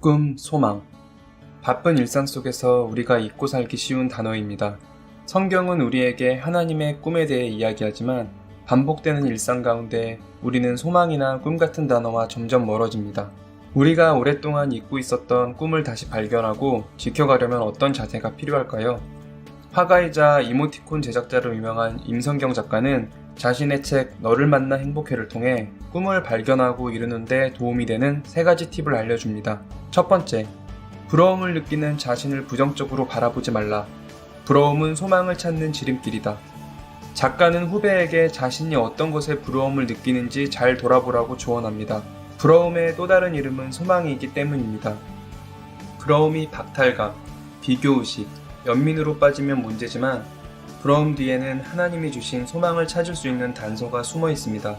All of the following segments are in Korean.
꿈, 소망. 바쁜 일상 속에서 우리가 잊고 살기 쉬운 단어입니다. 성경은 우리에게 하나님의 꿈에 대해 이야기하지만 반복되는 일상 가운데 우리는 소망이나 꿈 같은 단어와 점점 멀어집니다. 우리가 오랫동안 잊고 있었던 꿈을 다시 발견하고 지켜가려면 어떤 자세가 필요할까요? 화가이자 이모티콘 제작자로 유명한 임성경 작가는 자신의 책 너를 만나 행복해를 통해 꿈을 발견하고 이루는데 도움이 되는 세 가지 팁을 알려줍니다. 첫 번째, 부러움을 느끼는 자신을 부정적으로 바라보지 말라. 부러움은 소망을 찾는 지름길이다. 작가는 후배에게 자신이 어떤 것에 부러움을 느끼는지 잘 돌아보라고 조언합니다. 부러움의 또 다른 이름은 소망이기 때문입니다. 부러움이 박탈감, 비교의식, 연민으로 빠지면 문제지만 부러움 뒤에는 하나님이 주신 소망을 찾을 수 있는 단서가 숨어 있습니다.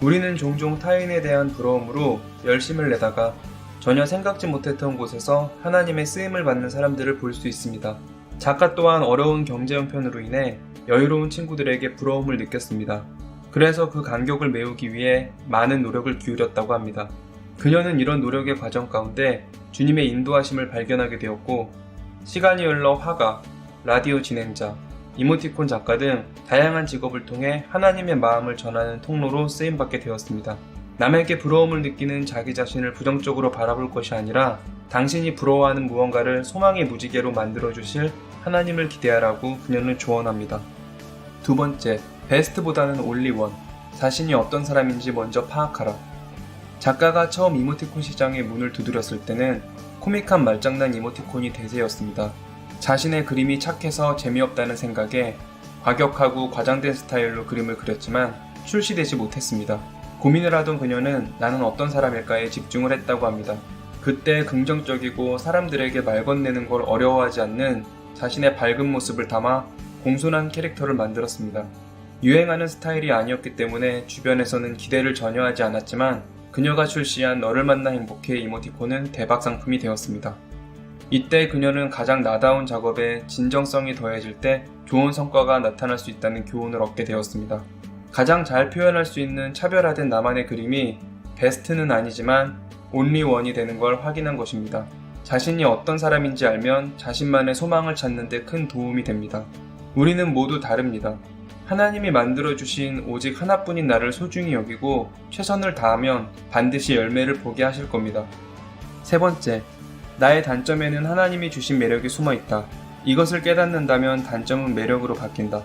우리는 종종 타인에 대한 부러움으로 열심을 내다가 전혀 생각지 못했던 곳에서 하나님의 쓰임을 받는 사람들을 볼 수 있습니다. 작가 또한 어려운 경제 형편으로 인해 여유로운 친구들에게 부러움을 느꼈습니다. 그래서 그 간격을 메우기 위해 많은 노력을 기울였다고 합니다. 그녀는 이런 노력의 과정 가운데 주님의 인도하심을 발견하게 되었고 시간이 흘러 화가, 라디오 진행자, 이모티콘 작가 등 다양한 직업을 통해 하나님의 마음을 전하는 통로로 쓰임받게 되었습니다. 남에게 부러움을 느끼는 자기 자신을 부정적으로 바라볼 것이 아니라 당신이 부러워하는 무언가를 소망의 무지개로 만들어주실 하나님을 기대하라고 그녀는 조언합니다. 두 번째, 베스트보다는 올리원. 자신이 어떤 사람인지 먼저 파악하라. 작가가 처음 이모티콘 시장의 문을 두드렸을 때는 코믹한 말장난 이모티콘이 대세였습니다. 자신의 그림이 착해서 재미없다는 생각에 과격하고 과장된 스타일로 그림을 그렸지만 출시되지 못했습니다. 고민을 하던 그녀는 나는 어떤 사람일까에 집중을 했다고 합니다. 그때 긍정적이고 사람들에게 말 건네는 걸 어려워하지 않는 자신의 밝은 모습을 담아 공손한 캐릭터를 만들었습니다. 유행하는 스타일이 아니었기 때문에 주변에서는 기대를 전혀 하지 않았지만 그녀가 출시한 너를 만나 행복해 이모티콘은 대박 상품이 되었습니다. 이때 그녀는 가장 나다운 작업에 진정성이 더해질 때 좋은 성과가 나타날 수 있다는 교훈을 얻게 되었습니다. 가장 잘 표현할 수 있는 차별화된 나만의 그림이 베스트는 아니지만 온리원이 되는 걸 확인한 것입니다. 자신이 어떤 사람인지 알면 자신만의 소망을 찾는 데 큰 도움이 됩니다. 우리는 모두 다릅니다. 하나님이 만들어주신 오직 하나뿐인 나를 소중히 여기고 최선을 다하면 반드시 열매를 보게 하실 겁니다. 세 번째, 나의 단점에는 하나님이 주신 매력이 숨어 있다. 이것을 깨닫는다면 단점은 매력으로 바뀐다.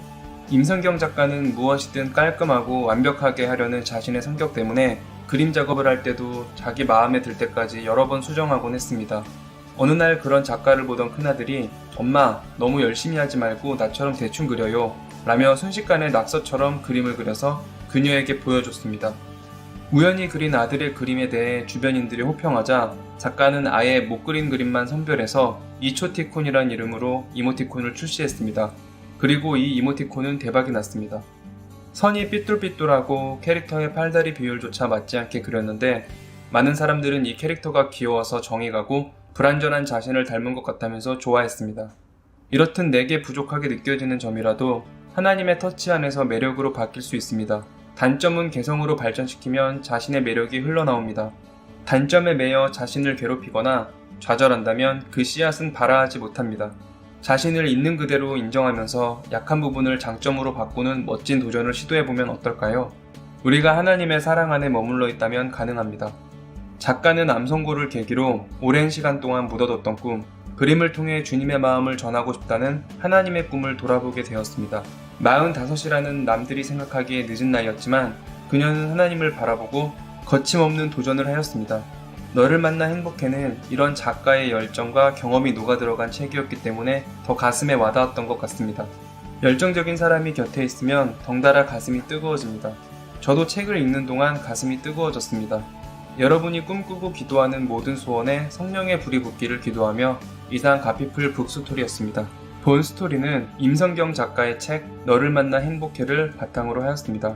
임성경 작가는 무엇이든 깔끔하고 완벽하게 하려는 자신의 성격 때문에 그림 작업을 할 때도 자기 마음에 들 때까지 여러 번 수정하곤 했습니다. 어느 날 그런 작가를 보던 큰아들이 엄마 너무 열심히 하지 말고 나처럼 대충 그려요 라며 순식간에 낙서처럼 그림을 그려서 그녀에게 보여줬습니다. 우연히 그린 아들의 그림에 대해 주변인들이 호평하자 작가는 아예 못 그린 그림만 선별해서 이초티콘이란 이름으로 이모티콘을 출시했습니다. 그리고 이 이모티콘은 대박이 났습니다. 선이 삐뚤삐뚤하고 캐릭터의 팔다리 비율조차 맞지 않게 그렸는데 많은 사람들은 이 캐릭터가 귀여워서 정이 가고 불완전한 자신을 닮은 것 같다면서 좋아했습니다. 이렇듯 내게 부족하게 느껴지는 점이라도 하나님의 터치 안에서 매력으로 바뀔 수 있습니다. 단점은 개성으로 발전시키면 자신의 매력이 흘러나옵니다. 단점에 매여 자신을 괴롭히거나 좌절한다면 그 씨앗은 발아하지 못합니다. 자신을 있는 그대로 인정하면서 약한 부분을 장점으로 바꾸는 멋진 도전을 시도해보면 어떨까요? 우리가 하나님의 사랑 안에 머물러 있다면 가능합니다. 작가는 암송고를 계기로 오랜 시간 동안 묻어뒀던 꿈, 그림을 통해 주님의 마음을 전하고 싶다는 하나님의 꿈을 돌아보게 되었습니다. 45이라는 남들이 생각하기에 늦은 나이였지만 그녀는 하나님을 바라보고 거침없는 도전을 하였습니다. 너를 만나 행복해는 이런 작가의 열정과 경험이 녹아들어간 책이었기 때문에 더 가슴에 와닿았던 것 같습니다. 열정적인 사람이 곁에 있으면 덩달아 가슴이 뜨거워집니다. 저도 책을 읽는 동안 가슴이 뜨거워졌습니다. 여러분이 꿈꾸고 기도하는 모든 소원에 성령의 불이 붙기를 기도하며 이상 가피풀 북스토리였습니다. 본 스토리는 임성경 작가의 책 너를 만나 행복해를 바탕으로 하였습니다.